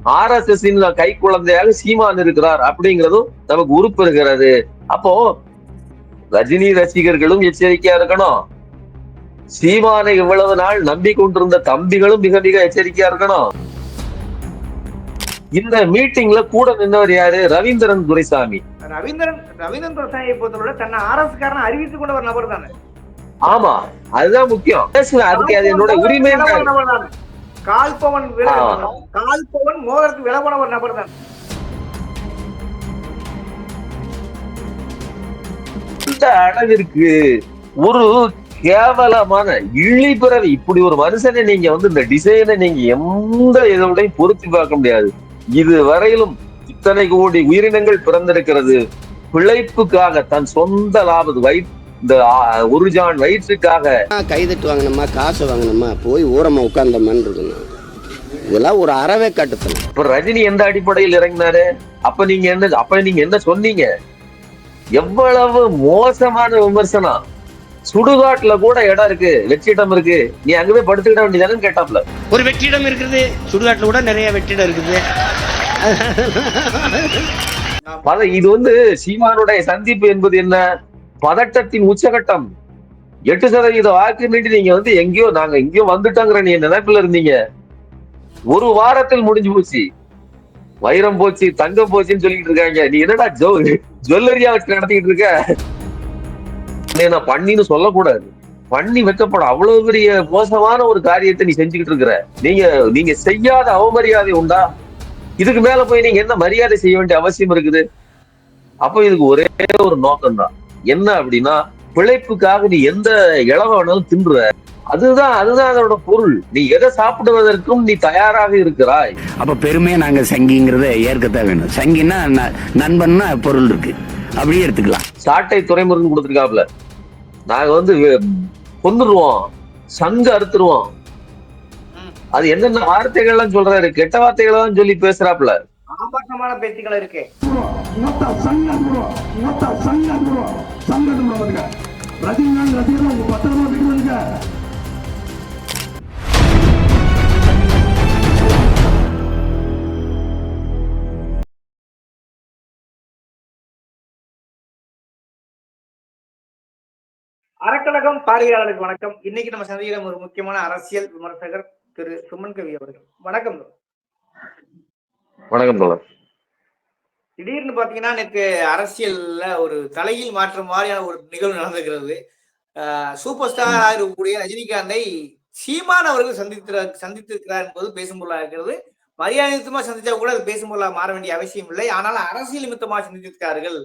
R S S கை குழந்தையாக சீமான் இருக்கிறார் அப்படிங்கிறதும் நமக்கு உறுப்பு இருக்கிறது அப்போ ரஜினி ரசிகர்களும் எச்சரிக்கையா இருக்கணும். சீமானை இவ்வளவு நாள் நம்பிக்கொண்டிருந்த தம்பிகளும் மிக மிக எச்சரிக்கையா இருக்கணும். இந்த மீட்டிங்ல கூட நின்றவர் யாரு? ரவீந்திரன் துரைசாமி. ரவீந்திரன் ரவீந்திரன் பிரசாயை பொறுத்தவரை தன்னை ஆர்எஸ் காரன் அறிவித்துக் கொண்ட ஒரு நபர் தானே. ஆமா அதுதான் முக்கியம். அதுக்கு அது என்னோட உரிமை. கால்பவன் வில-. கால்பவன் மோதலுக்கு விலகின ஒரு நபர் தான். இந்த அளவிற்கு ஒரு கேவலமான இழிபிறவி இப்படி ஒரு மனுஷனை நீங்க வந்து இந்த டிசைனை நீங்க எந்த இதோடையும் பொருத்தி பார்க்க முடியாது. இது வரையிலும் இத்தனை கோடி உயிரினங்கள் பிறந்திருக்கிறது. பிழைப்புக்காக தன் சொந்த லாபத்து வயிற் இந்த ஆ, ஒரு ஜான் வயிற்றுக்காக. கைதட்டு வாங்கினோமா காசு வாங்கினோமா போய் ஊரமா உட்கார்ந்தோமான்னு இருக்கணும் இதெல்லாம் ஒரு அறவே கட்டுத்தணும் இப்ப ரஜினி எந்த அடிப்படையில் இறங்கினாரு? அப்ப நீங்க என்ன அப்ப நீங்க என்ன சொன்னீங்க? எவ்வளவு மோசமான விமர்சனம். சுடுகாட்டுல கூட இடம் இருக்கு வெற்றிடம் இருக்கு. நீ அங்கவே படுத்துக்கிட வேண்டியதானு கேட்டாப்ல. ஒரு வெற்றிடம் இருக்குது சுடுகாட்டில் கூட நிறைய வெற்றிடம் இருக்குது. இது வந்து சீமானுடைய சந்திப்பு என்பது என்ன? பதட்டத்தின் உச்சகட்டம். எட்டு சதவீத வாக்கு நீட்டி நீங்க வந்து எங்கேயோ நாங்க எங்கேயோ வந்துட்டோங்கிற நீ நினைப்புல இருந்தீங்க. ஒரு வாரத்தில் முடிஞ்சு போச்சு. வைரம் போச்சு தங்கம் போச்சுன்னு சொல்லிட்டு இருக்காங்க. நீ என்னடா ஜோ ஜுவல்லரியா வச்சு நடத்திட்டு இருக்க? நான் பண்ணின்னு சொல்லக்கூடாது. பண்ணி வைக்கப்படும். அவ்வளவு பெரிய மோசமான ஒரு காரியத்தை நீ செஞ்சுக்கிட்டு இருக்கிற. நீங்க நீங்க செய்யாத அவமரியாதை உண்டா? இதுக்கு மேல போய் நீங்க என்ன மரியாதை செய்ய வேண்டிய அவசியம் இருக்குது? அப்ப இதுக்கு ஒரே ஒரு நோக்கம் தான் என்ன அப்படின்னா பிழைப்புக்காக நீ எந்த இளவ வேணாலும் தின்ற. அதுதான் அதுதான் அதோட பொருள். நீ எதை சாப்பிடுவதற்கும் நீ தயாராக இருக்கிறாய். அப்ப பெருமையா நாங்க சங்கிங்கிறத ஏற்கத்தான் வேணும். சங்கின்னா ந- நண்பன்னா பொருள் இருக்கு. அப்படியே எடுத்துக்கலாம். சாட்டை துறைமுருகன் கொடுத்துருக்காப்ல நாங்க வந்து கொன்னுருவோம். சங்கு அறுத்துருவோம். அது என்னென்ன வார்த்தைகள்லாம் சொல்றாரு? கெட்ட வார்த்தைகள்லாம் சொல்லி பேசுறாப்ல ஆபாசமான பேச்சுக்கள் இருக்கு. మొత్తం సంఘంలో మొత్తం సంఘంలో సంఘంలో ఉందిగా రజనీకాంత్ రజనీకాంత్ పత్రంలో దిగుతుందిగా அறக்கழகம் பார்வையாளர்களுக்கு வணக்கம். இன்னைக்கு நம்ம சந்திக்கிற ஒரு முக்கியமான அரசியல் விமர்சகர் திரு சுமன் கவி அவர்கள். வணக்கம் வணக்கம் தோழர் திடீர்னு பாத்தீங்கன்னா நேற்று அரசியல்ல ஒரு தலையில் மாற்றம் மாதிரியான ஒரு நிகழ்வு நடந்திருக்கிறது. ஆஹ் சூப்பர் ஸ்டார் இருக்கக்கூடிய ரஜினிகாந்தை சீமான் அவர்கள் சந்தித்து சந்தித்திருக்கிறார் என்பது பேசும் பொருளா இருக்கிறது. மரியாதை நிமித்தமா சந்திச்சா கூட அது பேசும் பொருளா மாற வேண்டிய அவசியம் இல்லை. ஆனால் அரசியல் நிமித்தமா சந்தித்திருக்கிறார்கள்.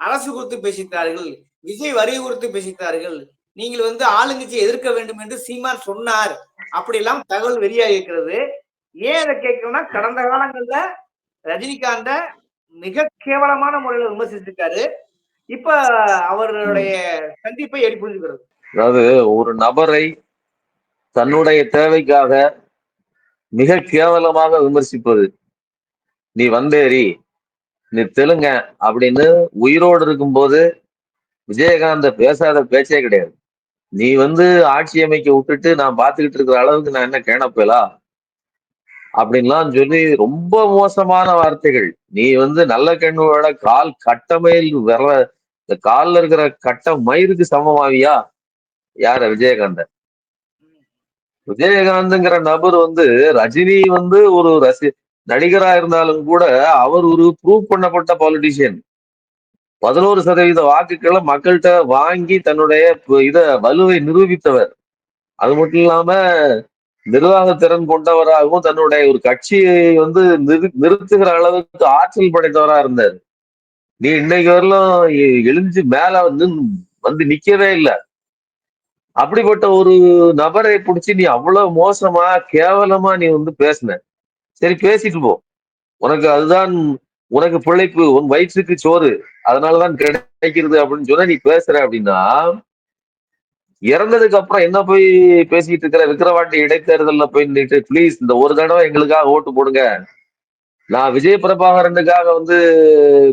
அரசு குறித்து பேசியிருக்கிறார்கள் விஜய் வரி குறித்து பேசியிருக்கிறார்கள் நீங்கள் வந்து ஆளுங்கட்சியை எதிர்க்க வேண்டும் என்று சீமான் சொன்னார். அப்படியெல்லாம் தகவல் வெளியாகி இருக்கிறது. ஏன் அதை கேட்கணும்னா கடந்த காலங்கள்ல ரஜினிகாந்த மிக கேவலமான முறையில விமர்சிச்சிருக்காரு. இப்ப அவருடைய சந்திப்பை எப்படி புரிஞ்சுக்கிறது? அதாவது ஒரு நபரை தன்னுடைய தேவைக்காக மிக கேவலமாக விமர்சிப்பது. நீ வந்தேரி நீ தெலுங்க அப்படின்னு உயிரோடு இருக்கும்போது விஜயகாந்த பேசாத பேச்சே கிடையாது. நீ வந்து ஆட்சி அமைக்க விட்டுட்டு நான் பாத்துக்கிட்டு இருக்கிற அளவுக்கு நான் என்ன கேணப்பேலா அப்படின்லாம் சொல்லி ரொம்ப மோசமான வார்த்தைகள். நீ வந்து நல்ல கண்ணோட கால் கட்டமையில் வர இந்த கால்ல இருக்கிற கட்ட மயிருக்கு சமமாவியா? யார? விஜயகாந்த. விஜயகாந்த்ங்கிற நபர் வந்து ரஜினி வந்து ஒரு ரசி நடிகரா இருந்தாலும் கூட அவர் ஒரு ப்ரூவ் பண்ணப்பட்ட பாலிட்டிஷியன் பதினோரு சதவீத வாக்குகளை மக்கள்கிட்ட வாங்கி தன்னுடைய இத வலுவை நிரூபித்தவர். அது மட்டும் இல்லாம நிர்வாக திறன் கொண்டவராகவும் தன்னுடைய ஒரு கட்சியை வந்து நிறு நிறுத்துகிற அளவுக்கு ஆற்றல் படைத்தவரா இருந்தாரு. நீ இன்னைக்கு வரலாம் எ- எழுந்து மேல வந்து வந்து நிக்கவே இல்லை. அப்படிப்பட்ட ஒரு நபரை பிடிச்சி நீ அவ்வளவு மோசமா கேவலமா நீ வந்து பேசின. சரி பேசிட்டு போ. உனக்கு அதுதான் உனக்கு பிழைப்பு உன் வயிற்றுக்கு சோறு. அதனாலதான் கிடைக்கிறது அப்படின்னு சொன்னா நீ பேசுற அப்படின்னா இறந்ததுக்கு அப்புறம் என்ன போய் பேசிட்டு இருக்கிற விக்கிரவாண்டி இடைத்தேர்தலில் போய் நின்றுட்டு ப்ளீஸ் இந்த ஒரு தடவை எங்களுக்காக ஓட்டு போடுங்க. நான் விஜய் பிரபாகரனுக்காக வந்து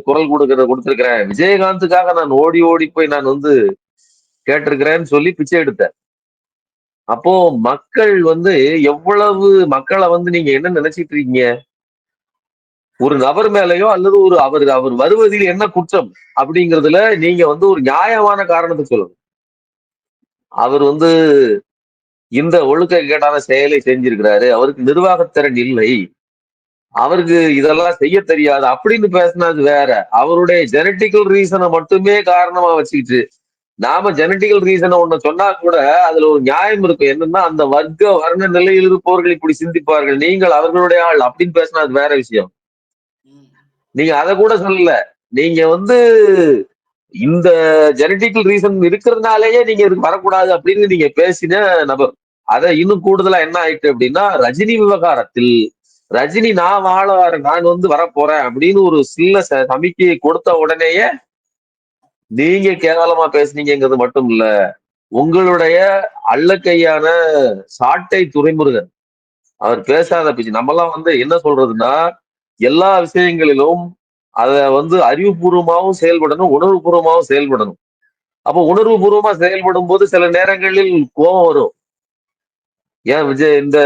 குரல் கொடுக்கற கொடுத்துருக்கிறேன். விஜயகாந்துக்காக நான் ஓடி ஓடி போய் நான் வந்து கேட்டிருக்கிறேன்னு சொல்லி பிச்சை எடுத்தேன். அப்போ மக்கள் வந்து எவ்வளவு மக்களை வந்து நீங்க என்ன நினைச்சிட்டு இருக்கீங்க? ஒரு நபர் மேலயோ அல்லது ஒரு அவர் அவர் வருவதில் என்ன குற்றம்? அப்படிங்கிறதுல நீங்க வந்து ஒரு நியாயமான காரணத்தை சொல்லணும். அவர் வந்து இந்த ஒழுக்கக்கேடான செயலை செஞ்சிருக்கிறாரு. அவருக்கு நிர்வாகத்திறன் இல்லை. அவருக்கு இதெல்லாம் செய்ய தெரியாது. அப்படின்னு பேசினது வேற. அவருடைய ஜெனட்டிக்கல் ரீசனை மட்டுமே காரணமா வச்சுக்கிட்டு நாம ஜெனட்டிக்கல் ரீசனை ஒண்ணு சொன்னா கூட அதுல ஒரு நியாயம் இருக்கும். என்னன்னா அந்த வர்க்க வர்ண நிலையில் இருப்பவர்கள் இப்படி சிந்திப்பார்கள். நீங்கள் அவர்களுடைய ஆள் அப்படின்னு பேசினா அது வேற விஷயம். நீங்க அதை கூட சொல்லல. நீங்க வந்து இந்த ஜெனட்டிக்கல் ரீசன் இருக்கிறதுனாலயே நீங்க இதுக்கு வரக்கூடாது அப்படின்னு நீங்க பேசின நபர். அதை இன்னும் கூடுதலா என்ன ஆயிட்டு அப்படின்னா ரஜினி விவகாரத்தில் ரஜினி நான் வாழ நான் வந்து வரப்போறேன் அப்படின்னு ஒரு சில்ல ச- சமிக்கையை கொடுத்த உடனேயே நீங்க கேவலமா பேசுனீங்கிறது மட்டும் இல்ல உங்களுடைய அல்லக்கையான சாட்டை துறைமுருகன் அவர் பேசாத பேச்சு நம்மலாம் வந்து என்ன சொல்றதுன்னா எல்லா விஷயங்களிலும் அத வந்து அறிவுபூர்வமாவும் செயல்படணும் உணர்வுபூர்வமாவும் செயல்படணும். அப்ப உணர்வுபூர்வமா செயல்படும் போது சில நேரங்களில் கோபம் வரும். ஏன் விஜய் இந்த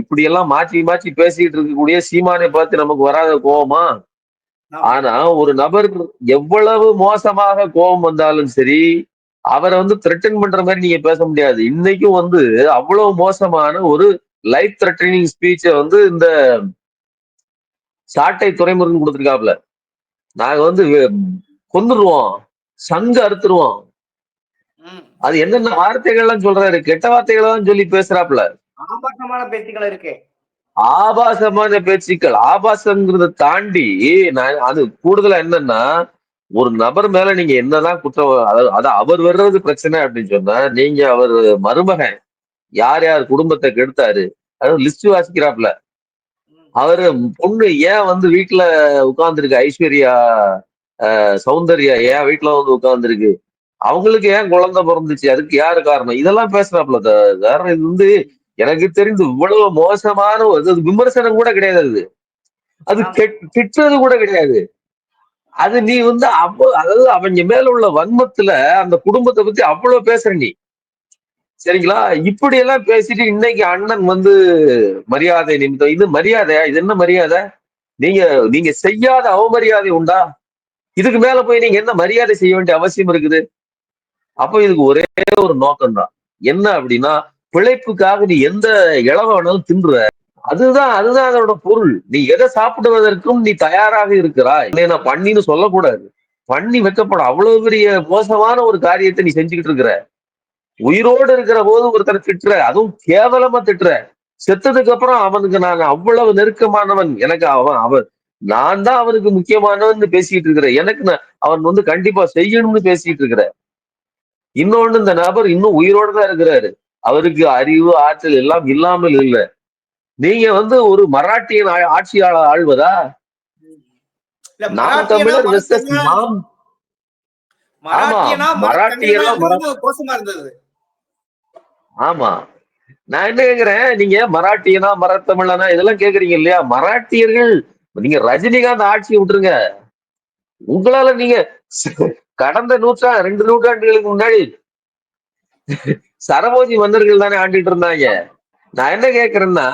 இப்படி எல்லாம் மாற்றி மாற்றி பேசிட்டு இருக்கக்கூடிய சீமானை பார்த்து நமக்கு வராத கோவமா ஆனா ஒரு நபர் எவ்வளவு மோசமாக கோபம் வந்தாலும் சரி அவரை வந்து த்ரெட்டன் பண்ற மாதிரி நீங்க பேச முடியாது. இன்னைக்கும் வந்து அவ்வளவு மோசமான ஒரு லைஃப் த்ரெட்டனிங் ஸ்பீச்சை வந்து இந்த சாட்டை துறைமுருகன் கொடுத்துருக்காப்ல நாங்க வந்து கொன்னுருவோம். சங்கு அறுத்துருவோம். அது என்னென்ன வார்த்தைகள்லாம் சொல்றாரு? கெட்ட வார்த்தைகளை தான் சொல்லி பேசுறாப்ல ஆபாசமான பேச்சுக்கள் இருக்கு. ஆபாசமான பேச்சுக்கள். ஆபாசங்கிறத தாண்டி நான் அது கூடுதலா என்னன்னா ஒரு நபர் மேல நீங்க என்னதான் குற்றம் அதாவது அது அவர் வர்றது பிரச்சனை அப்படின்னு சொன்னா நீங்க அவர் மருமகன். யார் யார் குடும்பத்தை கெடுத்தாரு? அதாவது லிஸ்ட் வாசிக்கிறாப்ல. அவரு பொண்ணு ஏன் வந்து வீட்டுல உட்கார்ந்துருக்கு? ஐஸ்வர்யா சௌந்தர்யா ஏன் வீட்டுல வந்து உட்கார்ந்துருக்கு? அவங்களுக்கு ஏன் குழந்தை பிறந்துச்சு? அதுக்கு யாரு காரணம்? இதெல்லாம் பேசுறாப்ல காரணம் இது வந்து எனக்கு தெரிந்து இவ்வளவு மோசமான ஒரு- விமர்சனம் கூட கிடையாது அது. அது திட்டுறது கூட கிடையாது. அது நீ வந்து அவ்வளவு அதாவது அவங்க மேல உள்ள வன்மத்துல அந்த குடும்பத்தை பத்தி அவ்வளவு பேசுற நீ. சரிங்களா? இப்படி எல்லாம் பேசிட்டு இன்னைக்கு அண்ணன் வந்து மரியாதை நிமித்தம். இது மரியாதையா? இது என்ன மரியாதை? நீங்க நீங்க செய்யாத அவமரியாதை உண்டா? இதுக்கு மேல போய் நீங்க என்ன மரியாதை செய்ய வேண்டிய அவசியம் இருக்குது? அப்போ இதுக்கு ஒரே ஒரு நோக்கம் தான் என்ன அப்படின்னா பிழைப்புக்காக நீ எந்த இளவ வேணாலும் தின்ற அதுதான் அதுதான் அதோட பொருள். நீ எதை சாப்பிடுவதற்கும் நீ தயாராக இருக்கிறாய். இல்லை நான் பண்ணின்னு சொல்லக்கூடாது. பண்ணி வைக்கப்படும். அவ்வளவு பெரிய மோசமான ஒரு காரியத்தை நீ செஞ்சுக்கிட்டு இருக்கிற. உயிரோடு இருக்கிற போது ஒருத்தரை திட்டுற அதுவும் கேவலமா திட்டுற. செத்ததுக்கு அப்புறம் அவனுக்கு நான் அவ்வளவு நெருக்கமானவன். எனக்கு அவன் அவன் நான் தான் அவனுக்கு முக்கியமானவன் பேசிட்டு இருக்கிறேன். எனக்கு நான் அவன் வந்து கண்டிப்பா செய்யணும்னு பேசிட்டு இருக்கிற இன்னொன்னு இந்த நபர் இன்னும் உயிரோட தான் இருக்கிறாரு. அவருக்கு அறிவு ஆற்றல் எல்லாம் இல்லாமல் இல்ல. நீங்க வந்து ஒரு மராட்டியன் ஆட்சியாளர் ஆழ்வதா நாம் மராட்டியனா தமிழர் நாம் மராட்டியனா ஆமா, மராட்டியனா கோஷமா இருந்தது. ஆமா. நான் என்ன கேக்குறேன்? நீங்க மராட்டியனா மரத்தமிழனா இதெல்லாம் கேக்குறீங்க இல்லையா? மராட்டியர்கள் நீங்க ரஜினிகாந்த் ஆட்சியை விட்டுருங்க. உங்களால நீங்க கடந்த நூற்றா ரெண்டு நூற்றாண்டுகளுக்கு முன்னாடி சரபோஜி மன்னர்கள் தானே ஆண்டுட்டு இருந்தாங்க. நான் என்ன கேக்குறேன்னா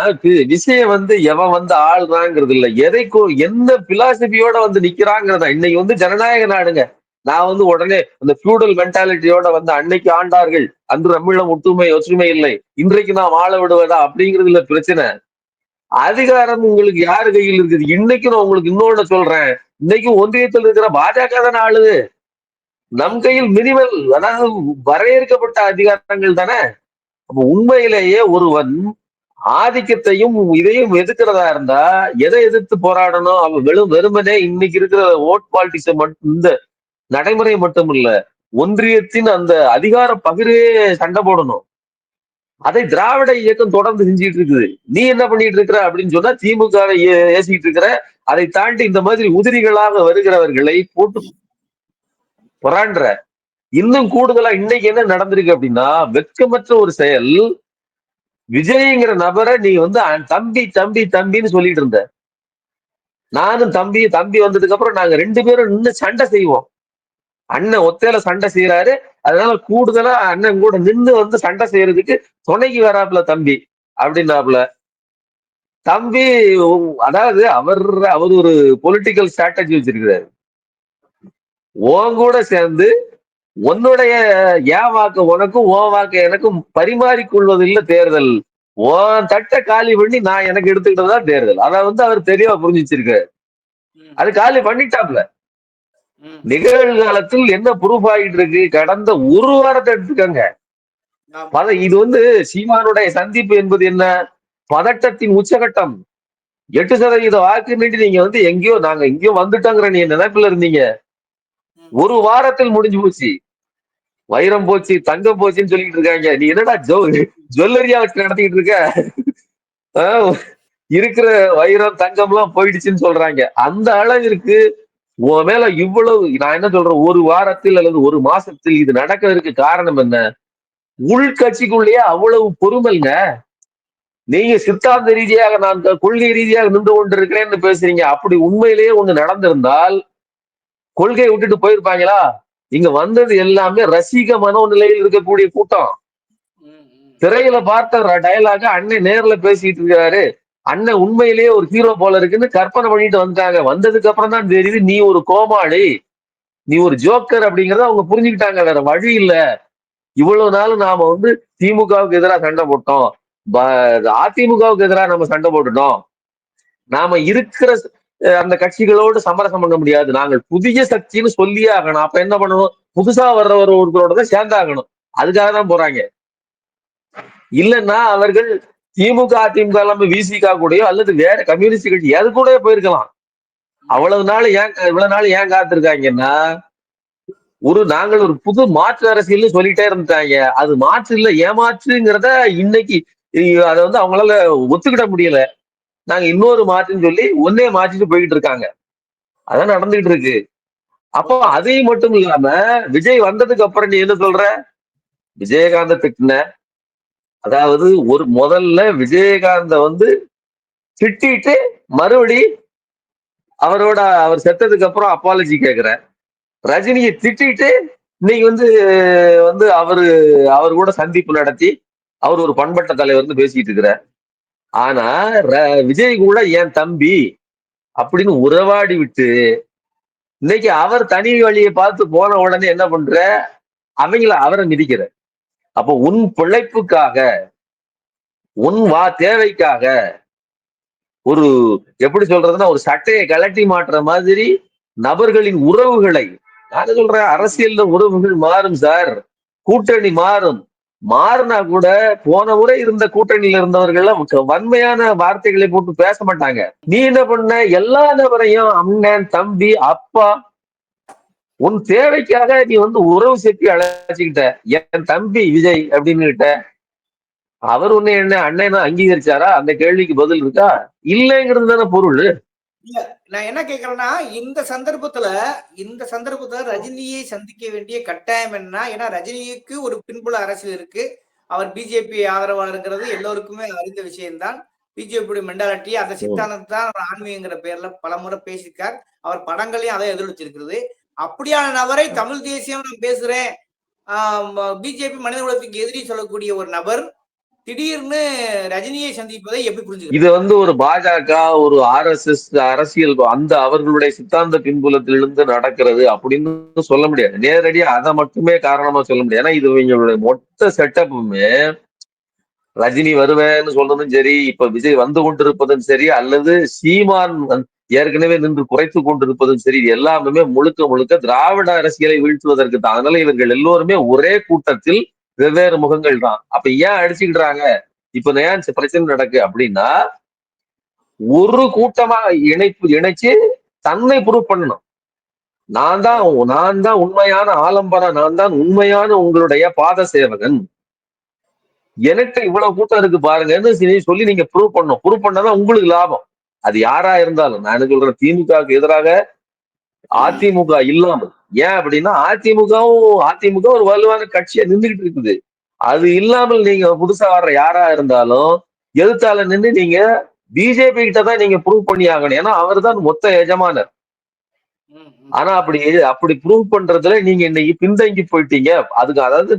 விஷயம் வந்து எவன் வந்து ஆள்றாங்கிறது இல்ல. எதைக்கும் எந்த என்ன பிலாசபியோட வந்து நிக்கிறாங்கிறதா? இன்னைக்கு வந்து ஜனநாயக நாடுங்க. நான் வந்து உடனே அந்த ஃபியூடல் மென்டாலிட்டியோட வந்து அன்னைக்கு ஆண்டார்கள். அன்று தமிழம் ஒற்றுமை ஒற்றுமை இல்லை. இன்றைக்கு நாம் ஆள விடுவதா அப்படிங்கிறதுல பிரச்சனை. அதிகாரம் உங்களுக்கு யாரு கையில் இருக்குது? இன்னைக்கு நான் உங்களுக்கு இன்னொன்னு சொல்றேன். இன்னைக்கு ஒன்றியத்தில் இருக்கிற பாஜக தானே ஆளுது. நம் கையில் மினிமல் அதாவது வரையறுக்கப்பட்ட அதிகாரங்கள் தானே. அப்ப உண்மையிலேயே ஒருவன் ஆதிக்கத்தையும் இதையும் எதிர்க்கிறதா இருந்தா எதை எதிர்த்து போராடணும்? அவன் வெறும் வெறுமனே இன்னைக்கு இருக்கிற ஓட் பாலிட்டிக்ஸை மட்டும் இந்த நடைமுறை மட்டும் இல்ல ஒன்றியத்தின் அந்த அதிகார பகிர்வே சண்டை போடணும். அதை திராவிட இயக்கம் தொடர்ந்து செஞ்சிட்டு இருக்குது. நீ என்ன பண்ணிட்டு இருக்கிற அப்படின்னு சொன்னா திமுக ஏ- ஏசிட்டு இருக்கிற அதை தாண்டி இந்த மாதிரி உதிரிகளாக வருகிறவர்களை போட்டு புறான்ற இன்னும் கூடுதலா இன்னைக்கு என்ன நடந்திருக்கு அப்படின்னா வெட்கமற்ற ஒரு செயல். விஜய்ங்கிற நபரை நீ வந்து அ- தம்பி தம்பி தம்பின்னு சொல்லிட்டு இருந்த. நானும் தம்பி தம்பி வந்ததுக்கு அப்புறம் நாங்க ரெண்டு பேரும் நின்று சண்டை செய்வோம். அண்ணன் ஒத்தையில சண்டை செய்யறாரு அதனால கூடுதலா அண்ணன் கூட நின்று வந்து சண்டை செய்யறதுக்கு துணைக்கு வராப்புல தம்பி அப்படின்னாப்புல. தம்பி அதாவது அவர் அவர் ஒரு பொலிட்டிக்கல் ஸ்ட்ராட்டஜி வச்சிருக்கிறாரு. உன் கூட சேர்ந்து உன்னுடைய ஏன் வாக்கு உனக்கும் உன் வாக்கு எனக்கும் பரிமாறிக்கொள்வதில்லை தேர்தல். உன் தட்டை காலி பண்ணி நான் எனக்கு எடுத்துக்கிட்டதான் தேர்தல். அதை வந்து அவர் தெளிவா புரிஞ்சு வச்சிருக்காரு அது காலி பண்ணிட்டாப்ல நிகழ்காலத்தில் என்ன ப்ரூஃப் ஆகிட்டு இருக்கு? கடந்த ஒரு வாரத்தை எடுத்துக்கங்க. பத இது வந்து சீமானுடைய சந்திப்பு என்பது என்ன? பதட்டத்தின் உச்சகட்டம். எட்டு சதவீத வாக்கு நீட்டி நீங்க வந்து எங்கேயோ நாங்க எங்கேயோ வந்துட்டோங்கிற நீ நினைப்புல இருந்தீங்க. ஒரு வாரத்தில் முடிஞ்சு போச்சு. வைரம் போச்சு தங்கம் போச்சுன்னு சொல்லிட்டு இருக்காங்க. நீ என்னடா ஜோ ஜுவல்லரியா வச்சு நடத்திட்டு இருக்க? இருக்கிற வைரம் தங்கம் எல்லாம் போயிடுச்சுன்னு சொல்றாங்க. அந்த அளவிற்கு மேல இவ்வளவு நான் என்ன சொல்றேன் ஒரு வாரத்தில் அல்லது ஒரு மாசத்தில் இது நடக்கிறதுக்கு காரணம் என்ன? உள்கட்சிக்குள்ளேயே அவ்வளவு பொறுமைங்க. நீங்க சித்தாந்த ரீதியாக நான் கொள்கை ரீதியாக நின்று கொண்டிருக்கிறேன்னு பேசுறீங்க. அப்படி உண்மையிலேயே ஒண்ணு நடந்திருந்தால் கொள்கையை விட்டுட்டு போயிருப்பாங்களா? இங்க வந்தது எல்லாமே ரசிக மனோநிலையில் இருக்கக்கூடிய கூட்டம். திரையில பார்த்த டயலாக அண்ணன் நேர்ல பேசிட்டு இருக்காரு. அண்ணன் உண்மையிலேயே ஒரு ஹீரோ போல இருக்குன்னு கற்பனை பண்ணிட்டு வந்துட்டாங்க. வந்ததுக்கு அப்புறம் தான் தெரியுது நீ ஒரு கோமாளி நீ ஒரு ஜோக்கர் அப்படிங்கறத அவங்க புரிஞ்சுக்கிட்டாங்க வேற வழி இல்ல. இவ்வளவு நாள் நாம வந்து திமுகவுக்கு எதிராக சண்டை போட்டோம். அதிமுகவுக்கு எதிராக நம்ம சண்டை போட்டுட்டோம். நாம இருக்கிற அந்த கட்சிகளோடு சமரசம் பண்ண முடியாது. நாங்கள் புதிய சக்தின்னு சொல்லியே ஆகணும். அப்ப என்ன பண்ணணும்? புதுசா வர்றவர் ஒருத்தரோட தான் சேர்ந்தாகணும். அதுக்காக தான் போறாங்க. இல்லைன்னா அவர்கள் திமுக அதிமுக இல்லாம விசிகா கூடயோ அல்லது வேற கம்யூனிஸ்ட் கட்சி அது கூட போயிருக்கலாம். அவ்வளவு நாள் ஏன் இவ்வளவு நாள் ஏன் காத்திருக்காங்கன்னா ஒரு நாங்கள் ஒரு புது மாற்று அரசியல்னு சொல்லிட்டே இருந்துட்டாங்க. அது மாற்று இல்ல ஏமாற்றுங்கிறத இன்னைக்கு அதை வந்து அவங்களால ஒத்துக்கிட முடியல. நாங்க இன்னொரு மாற்றுன்னு சொல்லி ஒன்னே மாற்றிட்டு போய்கிட்டு இருக்காங்க. அதான் நடந்துகிட்டு இருக்கு. அப்போ அதையும் மட்டும் இல்லாம விஜய் வந்ததுக்கு அப்புறம் நீ என்ன சொல்ற? விஜயகாந்த திட்டின. அதாவது ஒரு முதல்ல விஜயகாந்த வந்து திட்டிட்டு மறுபடி அவரோட அவர் செத்ததுக்கு அப்புறம் அப்பாலஜி கேட்கிறார் ரஜினியை திட்டிட்டு இன்னைக்கு வந்து வந்து அவரு அவர் கூட சந்திப்பு நடத்தி அவர் ஒரு பண்பட்ட தலைவர் வந்து பேசிட்டு இருக்கிறார். ஆனா ர- விஜய் கூட என் தம்பி? அப்படின்னு உறவாடி விட்டு இன்னைக்கு அவர் தனி வழியை பார்த்து போன உடனே என்ன பண்ற? அவங்கள அவரை மிதிக்கிற அப்போ உன் பிழைப்புக்காக உன் வா தேவைக்காக ஒரு எப்படி சொல்றதுன்னா ஒரு சட்டையை கலட்டி மாட்டுற மாதிரி நபர்களின் உறவுகளை நான் சொல்றேன் அரசியல்ல உறவுகள் மாறும் சார் கூட்டணி மாறும். மாறினா கூட போன முறை இருந்த கூட்டணியில இருந்தவர்கள் வன்மையான வார்த்தைகளை போட்டு பேச மாட்டாங்க. நீ என்ன பண்ண? எல்லா நபரையும் அண்ணன் தம்பி அப்பா உன் தேவைக்காக நீ வந்து உறவு சேர்த்து அழைச்சிக்கிட்ட என் தம்பி விஜய் அப்படின்னுகிட்ட அவர் உன்னை என்ன அண்ணனை அங்கீகரிச்சாரா? அந்த கேள்விக்கு பதில் இருக்கா? இல்லைங்கிறது தானே பொருள். நான் என்ன கேக்குறேன்னா இந்த சந்தர்ப்பத்துல இந்த சந்தர்ப்பத்துல ரஜினியை சந்திக்க வேண்டிய கட்டாயம் என்ன ஏன்னா ரஜினிக்கு ஒரு பின்புல அரசியல் இருக்கு. அவர் பிஜேபி ஆதரவாளருங்கிறது எல்லோருக்குமே அறிந்த விஷயம்தான். பிஜேபியுடைய மெண்டாலிட்டி அந்த சித்தாந்தத்தை தான் ஆன்மீகங்கிற பேர்ல பலமுறை பேசியிருக்கார். அவர் படங்களையும் அதை எதிரொலிச்சிருக்கிறது. அப்படியான நபரை தமிழ் தேசியம் நான் பேசுறேன். பிஜேபி மனித குலத்துக்கு எதிரி சொல்லக்கூடிய ஒரு நபர். திடீர்னு ரஜினியை சந்திப்பதை எப்படி புரிஞ்சு இது வந்து ஒரு பாஜக ஒரு ஆர் எஸ் எஸ் அரசியல் அந்த அவர்களுடைய சித்தாந்த பின்புலத்திலிருந்து நடக்கிறது அப்படின்னு சொல்ல முடியாது. நேரடியா அதை மட்டுமே காரணமா சொல்ல முடியாது. ஏன்னா இது இவங்களுடைய மொத்த செட்டப்புமே ரஜினி வருவேன்னு சொல்றதும் சரி இப்ப விஜய் வந்து கொண்டிருப்பதும் சரி அல்லது சீமான் ஏற்கனவே நின்று குறைத்து கொண்டிருப்பதும் சரி எல்லாமே முழுக்க முழுக்க திராவிட அரசியலை வீழ்த்துவதற்கு தான். அதனால இவர்கள் எல்லோருமே ஒரே கூட்டத்தில் வெவ்வேறு முகங்கள் தான். அப்ப ஏன் அடிச்சுக்கிட்டாங்க இப்ப ஏன் பிரச்சனை நடக்கு அப்படின்னா ஒரு கூட்டமா இணைப்பு இணைச்சு தன்னை ப்ரூவ் பண்ணணும். நான் தான் நான் தான் உண்மையான ஆலம்பரம் நான் தான் உண்மையான உங்களுடைய பாத சேவகன். எனக்கு இவ்வளவு கூட்டம் இருக்கு பாருங்கன்னு சொல்லி- சொல்லி நீங்க ப்ரூவ் பண்ணணும். ப்ரூவ் பண்ணதான் உங்களுக்கு லாபம். அது யாரா இருந்தாலும் நான் சொல்றேன் திமுகவுக்கு எதிராக அதிமுக இல்லாமல். ஏன் அப்படின்னா அதிமுகவும் அதிமுக ஒரு வலுவான கட்சியா நின்றுகிட்டு இருக்குது. அது இல்லாமல் நீங்க புதுசா வர்ற யாரா இருந்தாலும் எழுத்தாளர் நின்று நீங்க பிஜேபி கிட்ட தான் நீங்க ப்ரூவ் பண்ணி ஆகணும். ஏன்னா அவர் தான் மொத்த எஜமானர். ஆனா அப்படி அப்படி ப்ரூவ் பண்றதுல நீங்க இன்னைக்கு பின்தங்கி போயிட்டீங்க. அதுக்கு அதாவது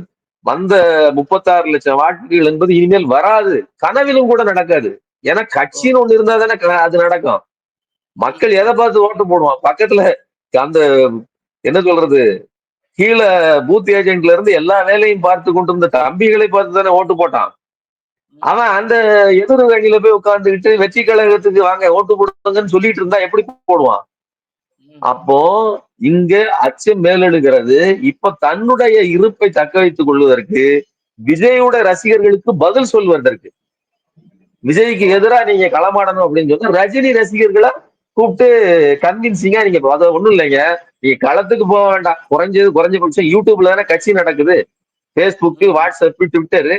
வந்த முப்பத்தாறு லட்சம் வாக்குகள் என்பது இனிமேல் வராது. கனவிலும் கூட நடக்காது. ஏன்னா கட்சின்னு ஒண்ணு இருந்தா தானே க- அது நடக்கும். மக்கள் எதை பார்த்து ஓட்டு போடுவான்? பக்கத்துல அந்த என்ன சொல்றது கீழே பூத் ஏஜென்ட்ல இருந்து எல்லா வேலையும் பார்த்து கொண்டு இருந்த தம்பிகளை பார்த்து தானே ஓட்டு போட்டான். அவன் அந்த எதிர் அணியில போய் உட்கார்ந்துகிட்டு வெற்றி கழகத்துக்கு வாங்க ஓட்டு போடுங்கன்னு சொல்லிட்டு இருந்தா எப்படி போடுவான்? அப்போ இங்க அச்சம் மேலெழுகிறது. இப்ப தன்னுடைய இருப்பை தக்க வைத்துக் கொள்வதற்கு விஜயோட ரசிகர்களுக்கு பதில் சொல்வதற்கு. விஜய்க்கு எதிராக நீங்க களமாடணும் அப்படின்னு சொன்னா ரஜினி ரசிகர்களை கூப்பிட்டு கன்வின்சிங்கா நீங்க அது ஒண்ணும் இல்லைங்க. நீங்க களத்துக்கு போக வேண்டாம். குறைஞ்சது குறைஞ்சபட்சம் யூடியூப்ல தானே கட்சி நடக்குது. Facebook WhatsApp Twitter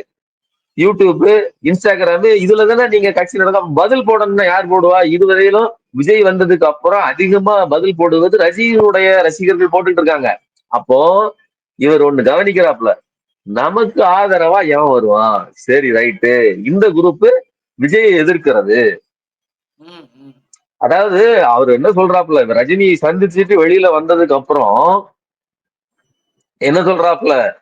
YouTube Instagram இதுல தானே நீங்க கட்சி நடக்க பதில் போடணும்னா யார் போடுவா? இதுவரையிலும் விஜய் வந்ததுக்கு அப்புறம் அதிகமா பதில் போடுவது ரஜினியுடைய ரசிகர்கள் போட்டுட்டு இருக்காங்க. அப்போ இவர் ஒண்ணு கவனிக்கிறாப்ல நமக்கு ஆதரவா எவன் வருவான்? சரி ரைட்டு இந்த குரூப்பு விஜயை எதிர்க்கிறது. அதாவது அவர் என்ன சொல்றாப்புல ரஜினியை சந்திச்சுட்டு வெளியில வந்ததுக்கு அப்புறம் என்ன சொல்றாப்புல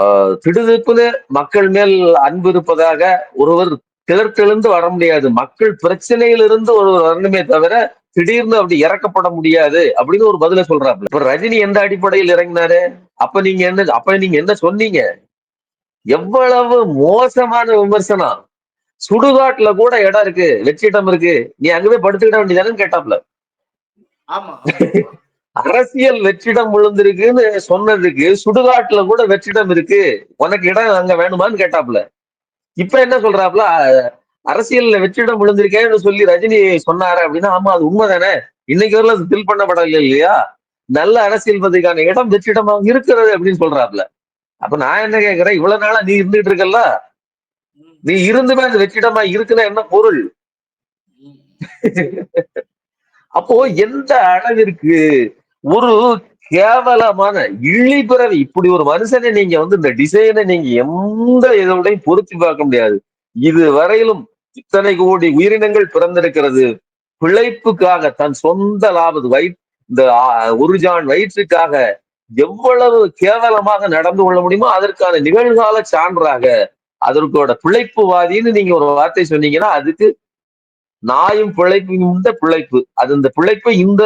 ஆஹ் திடுதிப்புன்னு மக்கள் மேல் அன்பு இருப்பதாக ஒருவர் கிளர்த்தெழுந்து வர முடியாது. மக்கள் பிரச்சனையிலிருந்து ஒருவர் வரணுமே தவிர திடீர்னு அப்படி இறக்கப்பட முடியாது அப்படின்னு ஒரு பதில சொல்றாப்புல. இப்ப ரஜினி எந்த அடிப்படையில் இறங்கினாரு? அப்ப நீங்க என்ன அப்ப நீங்க என்ன சொன்னீங்க? எவ்வளவு மோசமான விமர்சனம். சுடுகாட்டுல கூட இடம் இருக்கு வெற்றிடம் இருக்கு. நீ அங்கவே படுத்துக்கிட வேண்டியதானு கேட்டாப்ல. அரசியல் வெற்றிடம் விழுந்திருக்குன்னு சொன்னதுக்கு சுடுகாட்டுல கூட வெற்றிடம் இருக்கு. உனக்கு இடம் அங்க வேணுமான்னு கேட்டாப்ல. இப்ப என்ன சொல்றாப்ல? அரசியல்ல வெற்றிடம் விழுந்திருக்கேன்னு சொல்லி ரஜினி சொன்னாரு அப்படின்னா ஆமா அது உண்மைதானே? இன்னைக்கு வரல அது ஃபில் பண்ணப்படல இல்லையா? நல்ல அரசியல்வாதிக்கான இடம் வெற்றிடமா இருக்கிறது அப்படின்னு சொல்றாப்ல. அப்ப நான் என்ன கேக்குறேன்? இவ்வளவு நாளா நீ இருந்துட்டு இருக்கல்ல? நீ இருந்துமே அந்த வெற்றிடமா இருக்குன்னா என்ன பொருள்? அப்போ எந்த அளவிற்கு ஒரு கேவலமான இழிபிறவி இப்படி ஒரு மனுஷனை நீங்க வந்து இந்த டிசைனை நீங்க எந்த இதோடையும் பொருத்தி பார்க்க முடியாது. இது வரையிலும் இத்தனை கோடி உயிரினங்கள் பிறந்திருக்கிறது. பிழைப்புக்காக தன் சொந்த லாபத்து வயிற் இந்த ஒரு ஜான் வயிற்றுக்காக எவ்வளவு கேவலமாக நடந்து கொள்ள முடியுமோ அதற்கான நிகழ்கால சான்றாக அதற்கோட பிழைப்புவாதின்னு நீங்க ஒரு வார்த்தை சொன்னீங்கன்னா அதுக்கு நாயும் பிழைப்பும் இந்த பிழைப்பு. அது இந்த பிழைப்பை இந்த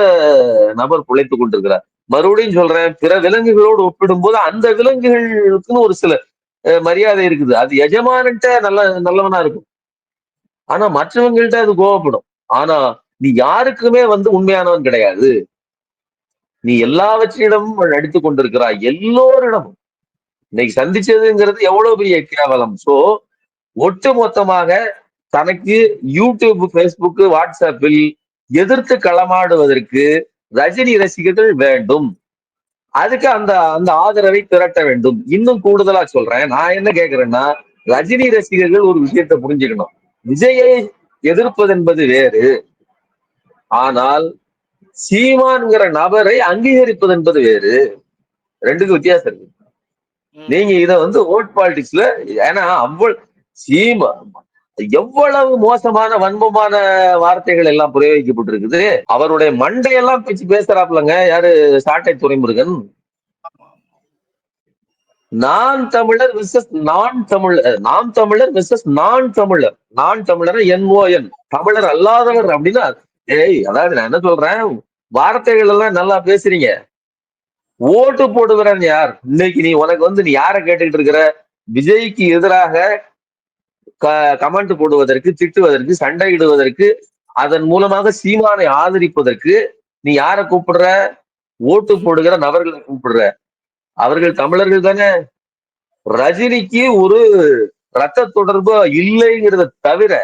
நபர் பிழைத்துக் கொண்டிருக்கிறார். மறுபடியும் சொல்றேன் பிற விலங்குகளோடு ஒப்பிடும்போது அந்த விலங்குகளுக்குன்னு ஒரு சில அஹ், மரியாதை இருக்குது. அது எஜமானன்ட்ட நல்ல நல்லவனா இருக்கும். ஆனா மற்றவங்கள்ட்ட அது கோவப்படும். ஆனா நீ யாருக்குமே வந்து உண்மையானவன் கிடையாது. நீ எல்லாவற்றிடமும் அடித்து கொண்டிருக்கிறாய். எல்லோரிடமும். இன்னைக்கு சந்திச்சதுங்கிறது எவ்வளவு பெரிய கேவலம்? சோ ஒட்டு மொத்தமாக தனக்கு யூடியூப் பேஸ்புக் வாட்ஸ்அப்பில் எதிர்த்து களமாடுவதற்கு ரஜினி ரசிகர்கள் வேண்டும். அதுக்கு அந்த அந்த ஆதரவை திரட்ட வேண்டும். இன்னும் கூடுதலா சொல்றேன். நான் என்ன கேக்குறேன்னா ரஜினி ரசிகர்கள் ஒரு விஷயத்தை புரிஞ்சுக்கணும். விஜயை எதிர்ப்பது என்பது வேறு. ஆனால் சீமான்ங்கிற நபரை அங்கீகரிப்பது என்பது வேறு. ரெண்டுக்கு வித்தியாசம் இருக்கு. நீங்க இத வந்து ஓட் பாலிடிக்ஸ்ல ஏன்னா அவ்வளவு சீமா எவ்வளவு மோசமான வன்மமான வார்த்தைகள் எல்லாம் பிரயோகிக்கப்பட்டிருக்குது. அவருடைய மண்டையெல்லாம் பிச்சு பேசுறாப்லங்க யாரு? சாட்டை துறைமுருகன். நான் தமிழர் விசஸ் நான் தமிழர் நாம் தமிழர் விசஸ் நான் தமிழர். நான் தமிழர் என்ஓஎன். தமிழர் அல்லாதவர் அப்படின்னா ஏய் அதாவது நான் என்ன சொல்றேன்? வார்த்தைகள் எல்லாம் நல்லா பேசுறீங்க. ஓட்டு போடுகிறவன் யார்? இன்னைக்கு நீ உனக்கு வந்து நீ யாரை கேட்டுக்கிட்டு இருக்கிற? விஜய்க்கு எதிராக கமெண்ட் போடுவதற்கு திட்டுவதற்கு சண்டையிடுவதற்கு அதன் மூலமாக சீமானை ஆதரிப்பதற்கு நீ யாரை கூப்பிடுற? ஓட்டு போடுகிற நபர்களை கூப்பிடுற. அவர்கள் தமிழர்கள் தானே. ரஜினிக்கு ஒரு ரத்த தொடர்பு இல்லைங்கிறத தவிர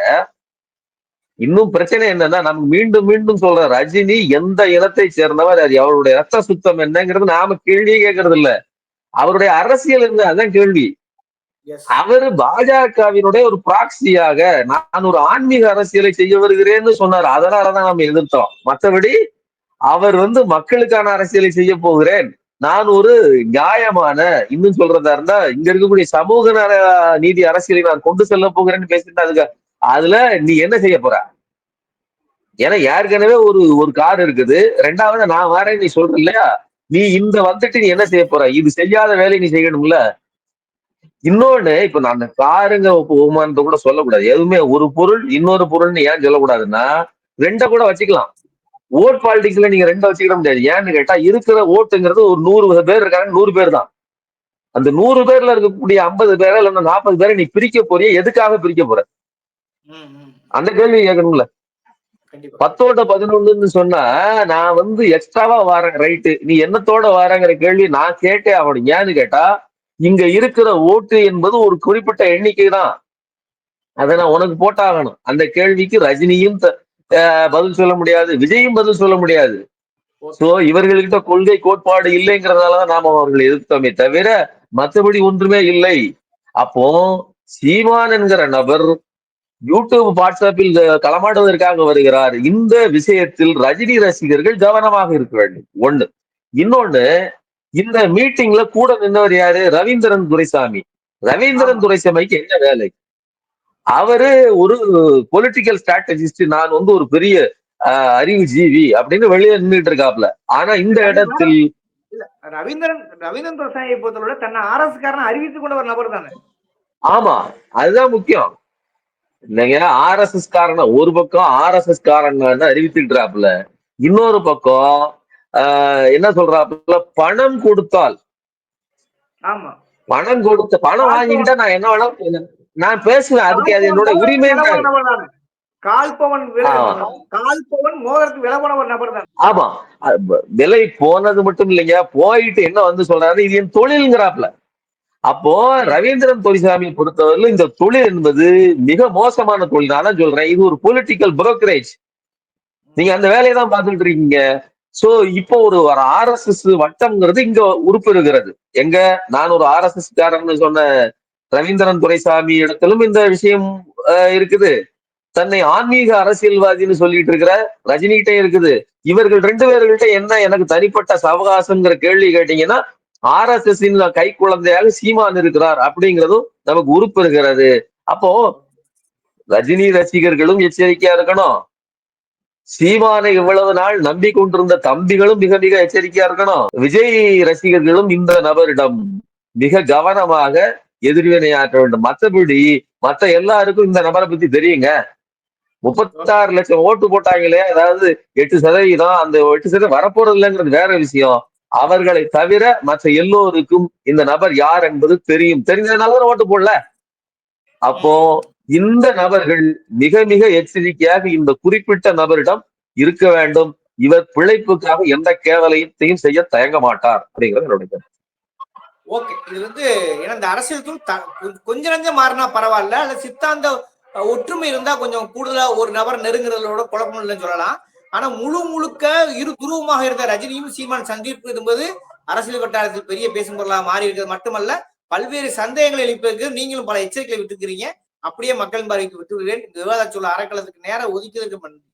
இன்னும் பிரச்சனை என்னன்னா நம்ம மீண்டும் மீண்டும் சொல்ற ரஜினி எந்த இனத்தை சேர்ந்தவர் அது அவருடைய ரத்த சுத்தம் என்னங்கிறது நாம கேள்வியே கேட்கறது இல்ல அவருடைய அரசியல் என்ன? அதான் கேள்வி. அவரு பாஜகவினுடைய ஒரு பிராக்சியாக நான் ஒரு ஆன்மீக அரசியலை செய்ய வருகிறேன்னு சொன்னார். அதனாலதான் நம்ம எதிர்த்தோம். மற்றபடி அவர் வந்து மக்களுக்கான அரசியலை செய்ய போகிறேன். நான் ஒரு நியாயமான இன்னும் சொல்றதா இருந்தா இங்க இருக்கக்கூடிய சமூக நல- நீதி அரசியலை நான் கொண்டு செல்ல போகிறேன்னு பேசிட்டு அதுக்கு அதுல நீ என்ன செய்ய போற? ஏன்னா ஏற்கனவே ஒரு ஒரு கார் இருக்குது. ரெண்டாவது நான் வரேன் நீ சொல்ற இல்லையா? நீ இந்த வந்துட்டு நீ என்ன செய்ய போற? இது செய்யாத வேலையை நீ செய்யணும்ல. இன்னொன்னு இப்ப நான் காருங்க உபமானத்தை கூட சொல்லக்கூடாது. எதுவுமே ஒரு பொருள் இன்னொரு பொருள்னு ஏன் சொல்லக்கூடாதுன்னா ரெண்ட கூட வச்சுக்கலாம். ஓட் பாலிடிக்ஸ்ல நீங்க ரெண்ட வச்சுக்கிட முடியாது. ஏன்னு கேட்டா இருக்கிற ஓட்டுங்கிறது ஒரு நூறு பேர் இருக்காங்க நூறு பேர் தான். அந்த நூறு பேர்ல இருக்கக்கூடிய ஐம்பது பேரை இல்லைன்னா நாற்பது பேரை நீ பிரிக்க போறிய? எதுக்காக பிரிக்க போற? அந்த கேள்வி கேட்கணும்ல. பத்தோட பதினொன்னுன்னு சொன்னா நான் வந்து எக்ஸ்ட்ராவா வரேன் ரைட்டு நீ என்னத்தோட வரேங்கிற கேள்வி நான் கேட்டே ஆகணும். ஏன்னு கேட்டா இங்க இருக்கிற ஓட்டு என்பது ஒரு குறிப்பிட்ட எண்ணிக்கை தான் அதை நான் உனக்கு போட்டாகணும். அந்த கேள்விக்கு ரஜினியும் பதில் சொல்ல முடியாது. விஜயும் பதில் சொல்ல முடியாது. சோ இவர்கள்கிட்ட கொள்கை கோட்பாடு இல்லைங்கிறதாலதான் நாம அவர்களை எதிர்த்தோமே தவிர மற்றபடி ஒன்றுமே இல்லை. அப்போ சீமான் என்கிற நபர் யூடியூப் வாட்ஸ்அப்பில் களமாடுவதற்காக வருகிறார். இந்த விஷயத்தில் ரஜினி ரசிகர்கள் கவனமாக இருக்க வேண்டும். ஒண்ணு. இன்னொன்னு இந்த மீட்டிங்ல கூட நின்றவர் யாரு? ரவீந்திரன் துரைசாமி. ரவீந்திரன் துரைசாமிக்கு என்ன வேலை? அவரு ஒரு பொலிட்டிக்கல் ஸ்ட்ராட்டஜிஸ்ட் நான் வந்து ஒரு பெரிய அறிவு ஜீவி அப்படின்னு வெளியே நின்றுட்டு இருக்காப்ல. ஆனா இந்த இடத்தில் ரவீந்திரன் ரவீந்திரன் துரசாமியை பொறுத்தவரை தன்னை ஆர்எஸ் காரன் அறிவித்துக் கொண்ட ஒரு நபர் தானே? ஆமா. அதுதான் முக்கியம். இல்லைங்க ஆர்எஸ்எஸ் காரன் ஒரு பக்கம் ஆர்எஸ்எஸ் காரன் அறிவித்துக்கிறாப்புல இன்னொரு பக்கம் என்ன சொல்றாப்புல பணம் கொடுத்தால் பணம் கொடுத்த பணம் வாங்கிக்கிட்டா நான் என்ன வேணா செய்வேன். நான் பேசுவேன் அதுக்கு அது என்னோட உரிமை விலை போன நபர் தானே. கால் பவன் விலை ஆ. கால் பவன் மோதிரத்துக்கு விலை போன ஒரு நபர் தான் ஆமா விலை போனது மட்டும் இல்லைங்க போயிட்டு என்ன வந்து சொல்றாரு இது என் தொழில்ங்கிறாப்ல அப்போ ரவீந்திரன் துரைசாமியை பொறுத்தவரையிலும் இந்த தொழில் என்பது மிக மோசமான தொழில். நான் தான் சொல்றேன். இது ஒரு பொலிட்டிக்கல் புரோக்கரேஜ் நீங்க அந்த வேலையை தான் பார்த்துட்டு இருக்கீங்க. சோ இப்போ ஒரு ஒரு ஆர்எஸ்எஸ் வட்டம்ங்கிறது இங்க உருப்பெறுகிறது. எங்க? நான் ஒரு ஆர்எஸ்எஸ் காரன்னு சொன்ன ரவீந்திரன் துரைசாமி இடத்திலும் இந்த விஷயம் இருக்குது. தன்னை ஆன்மீக அரசியல்வாதின்னு சொல்லிட்டு இருக்கிற ரஜினிகிட்டே இருக்குது. இவர்கள் ரெண்டு பேர்கள்ட்ட என்ன எனக்கு தனிப்பட்ட சவகாசம்ங்கிற கேள்வி கேட்டீங்கன்னா ஆர் எஸ் எஸ் கை குழந்தையாக சீமான் இருக்கிறார் அப்படிங்கிறதும் நமக்கு உருப்பெறுகிறது அப்போ ரஜினி ரசிகர்களும் எச்சரிக்கையா இருக்கணும். சீமானை இவ்வளவு நாள் நம்பி கொண்டிருந்த தம்பிகளும் மிக மிக எச்சரிக்கையா இருக்கணும். விஜய் ரசிகர்களும் இந்த நபரிடம் மிக கவனமாக எதிர்வினையாற்ற வேண்டும். மற்றபடி மத்த எல்லாருக்கும் இந்த நபரை பத்தி தெரியுங்க. முப்பத்தாறு லட்சம் ஓட்டு போட்டாங்களே அதாவது எட்டு சதவீதம் அந்த எட்டு சதவீதம் வரப்போறது இல்லைங்கிறது வேற விஷயம். அவர்களை தவிர மற்ற எல்லோருக்கும் இந்த நபர் யார் என்பது தெரியும். தெரிஞ்சதுனால ஓட்டு போடல. அப்போ இந்த நபர்கள் மிக மிக எச்சரிக்கையாக இந்த குறிப்பிட்ட நபரிடம் இருக்க வேண்டும். இவர் பிழைப்புக்காக எந்த கேவலையத்தையும் செய்ய தயங்க மாட்டார் அப்படிங்கிறது என்னுடைய ஓகே. இது வந்து ஏன்னா இந்த அரசியல் தூள் த- கொஞ்ச- கொஞ்ச நஞ்சம் மாறினா பரவாயில்ல. அல்ல சித்தாந்த ஒற்றுமை இருந்தா கொஞ்சம் கூடுதலா ஒரு நபர் நெருங்குறதோட குழப்பம் இல்லைன்னு சொல்லலாம். ஆனா முழு முழுக்க இரு துருவமாக இருந்த ரஜினியும் சீமான் சந்திப்பு என்பது அரசியல் வட்டாரத்தில் பெரிய பேசும் பொருளாக மாறி இருக்கிறது மட்டுமல்ல பல்வேறு சந்தேகங்களை எழுப்பதற்கு நீங்களும் பல எச்சரிக்கைகளை விட்டுக்கிறீங்க அப்படியே மக்களின் பார்வைக்கு விட்டுவிடுகிறேன். இந்த விவாத சொல்ல அறக்கலத்துக்கு நேரம் ஒதுக்கியதற்கு நன்றி.